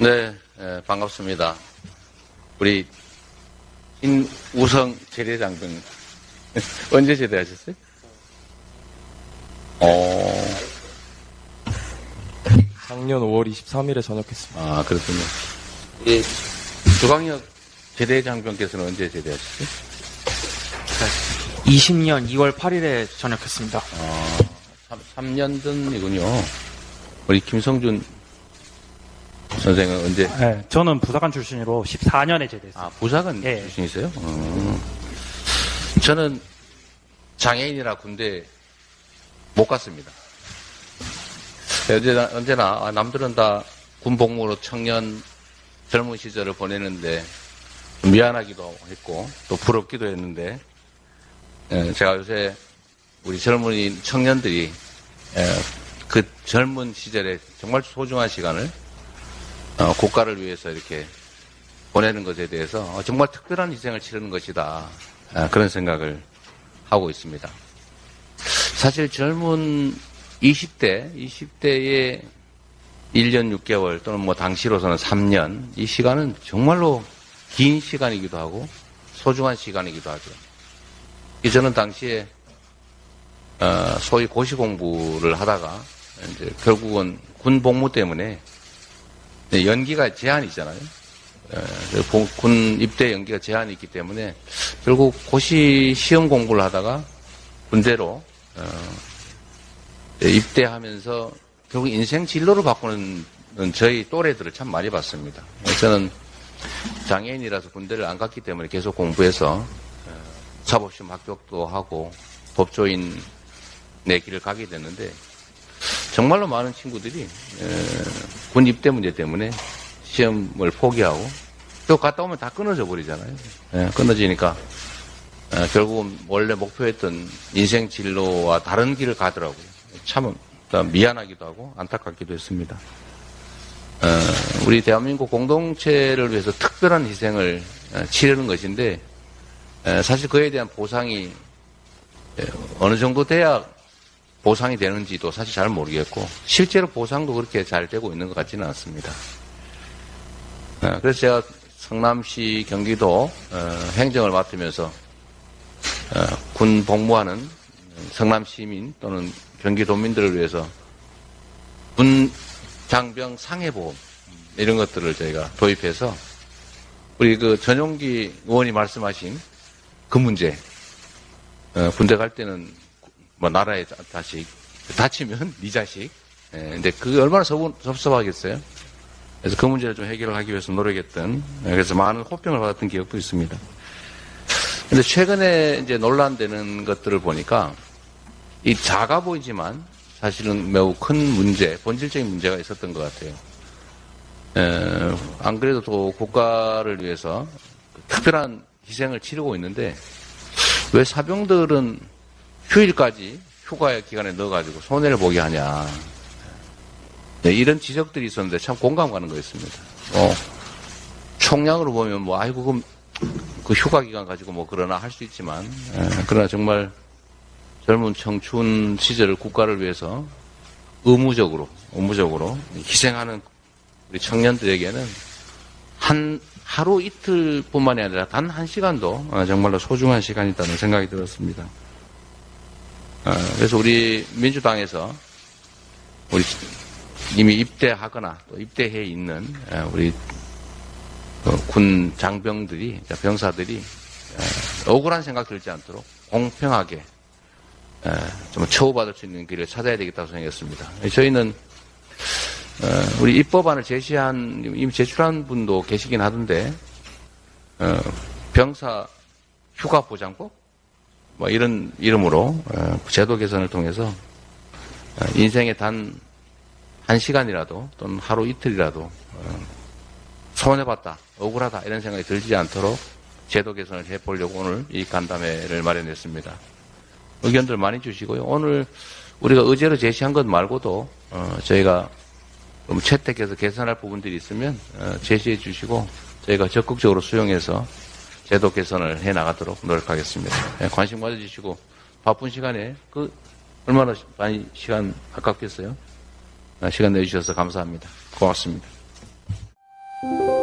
네, 예, 반갑습니다. 우리 인우성 제대장병 언제 제대하셨어요? 어, 작년 5월 23일에 전역했습니다. 아 그렇군요. 이 주광혁 제대장병께서는 언제 제대하셨어요? 20년 2월 8일에 전역했습니다. 어, 3, 년 전이군요. 우리 김성준 선생은 언제? 네, 저는 부사관 출신으로 14년에 제대했어요. 아, 부사관 예. 출신이세요? 어. 저는 장애인이라 군대 못 갔습니다. 언제나, 언제나 아, 남들은 다 군 복무로 청년 젊은 시절을 보내는데 미안하기도 했고 또 부럽기도 했는데 예, 제가 요새 우리 젊은이 청년들이 예, 그 젊은 시절에 정말 소중한 시간을 어, 국가를 위해서 이렇게 보내는 것에 대해서 어, 정말 특별한 희생을 치르는 것이다. 아, 그런 생각을 하고 있습니다. 사실 젊은 20대, 20대의 1년 6개월 또는 뭐 당시로서는 3년, 이 시간은 정말로 긴 시간이기도 하고 소중한 시간이기도 하죠. 이 저는 당시에 어, 소위 고시 공부를 하다가 결국은 군 복무 때문에 네, 연기가 제한이 있잖아요. 본- 군 입대 연기가 제한이 있기 때문에 결국 고시 시험 공부를 하다가 군대로 어, 네, 입대하면서 결국 인생 진로를 바꾸는 저희 또래들을 참 많이 봤습니다. 저는 장애인이라서 군대를 안 갔기 때문에 계속 공부해서 어, 사법시험 합격도 하고 법조인 내 길을 가게 됐는데 정말로 많은 친구들이 에, 군 입대 문제 때문에 시험을 포기하고 또 갔다 오면 다 끊어져 버리잖아요. 예, 끊어지니까 에, 결국은 원래 목표했던 인생 진로와 다른 길을 가더라고요. 참 미안하기도 하고 안타깝기도 했습니다. 어, 우리 대한민국 공동체를 위해서 특별한 희생을 에, 치르는 것인데 에, 사실 그에 대한 보상이 에, 어느 정도 돼야 보상이 되는지도 사실 잘 모르겠고 실제로 보상도 그렇게 잘 되고 있는 것 같지는 않습니다. 어, 그래서 제가 성남시 경기도 어, 행정을 맡으면서 어, 군 복무하는 성남 시민 또는 경기도민들을 위해서 군 장병 상해보험 이런 것들을 저희가 도입해서 우리 그 전용기 의원이 말씀하신 그 문제 어, 군대 갈 때는 뭐 나라의 자- 자식 다치면 네 자식. 예, 근데 그게 얼마나 섭, 섭섭하겠어요? 그래서 그 문제를 좀 해결하기 위해서 노력했던 예, 그래서 많은 호평을 받았던 기억도 있습니다. 근데 최근에 이제 논란되는 것들을 보니까 이 작아 보이지만 사실은 매우 큰 문제 본질적인 문제가 있었던 것 같아요. 에, 안 그래도 또 국가를 위해서 특별한 희생을 치르고 있는데 왜 사병들은 휴일까지 휴가 기간에 넣어가지고 손해를 보게 하냐. 네, 이런 지적들이 있었는데 참 공감 가는 거였습니다. 어, 총량으로 보면 뭐, 아이고, 그럼 그 휴가 기간 가지고 뭐 그러나 할 수 있지만, 에, 그러나 정말 젊은 청춘 시절을 국가를 위해서 의무적으로, 의무적으로 희생하는 우리 청년들에게는 한 하루 이틀뿐만이 아니라 단 한 시간도 어, 정말로 소중한 시간이다는 생각이 들었습니다. 어, 그래서 우리 민주당에서 우리 이미 입대하거나 또 입대해 있는 어, 우리 어, 군 장병들이 병사들이 어, 억울한 생각 들지 않도록 공평하게 어, 좀 처우받을 수 있는 길을 찾아야 되겠다고 생각했습니다. 저희는 어, 우리 입법안을 제시한 이미 제출한 분도 계시긴 하던데 어, 병사 휴가 보장법 뭐 이런 이름으로 어, 제도 개선을 통해서 어, 인생의 단 한 시간이라도 또는 하루 이틀이라도 어, 손해봤다 억울하다 이런 생각이 들지 않도록 제도 개선을 해보려고 오늘 이 간담회를 마련했습니다. 의견들 많이 주시고요. 오늘 우리가 의제로 제시한 것 말고도 어, 저희가 좀 채택해서 개선할 부분들이 있으면 어, 제시해 주시고 저희가 적극적으로 수용해서 제도 개선을 해 나가도록 노력하겠습니다. 예, 관심 가져주시고 바쁜 시간에 그 얼마나 많이 시간 아깝겠어요? 아, 시간 내주셔서 감사합니다. 고맙습니다. 예.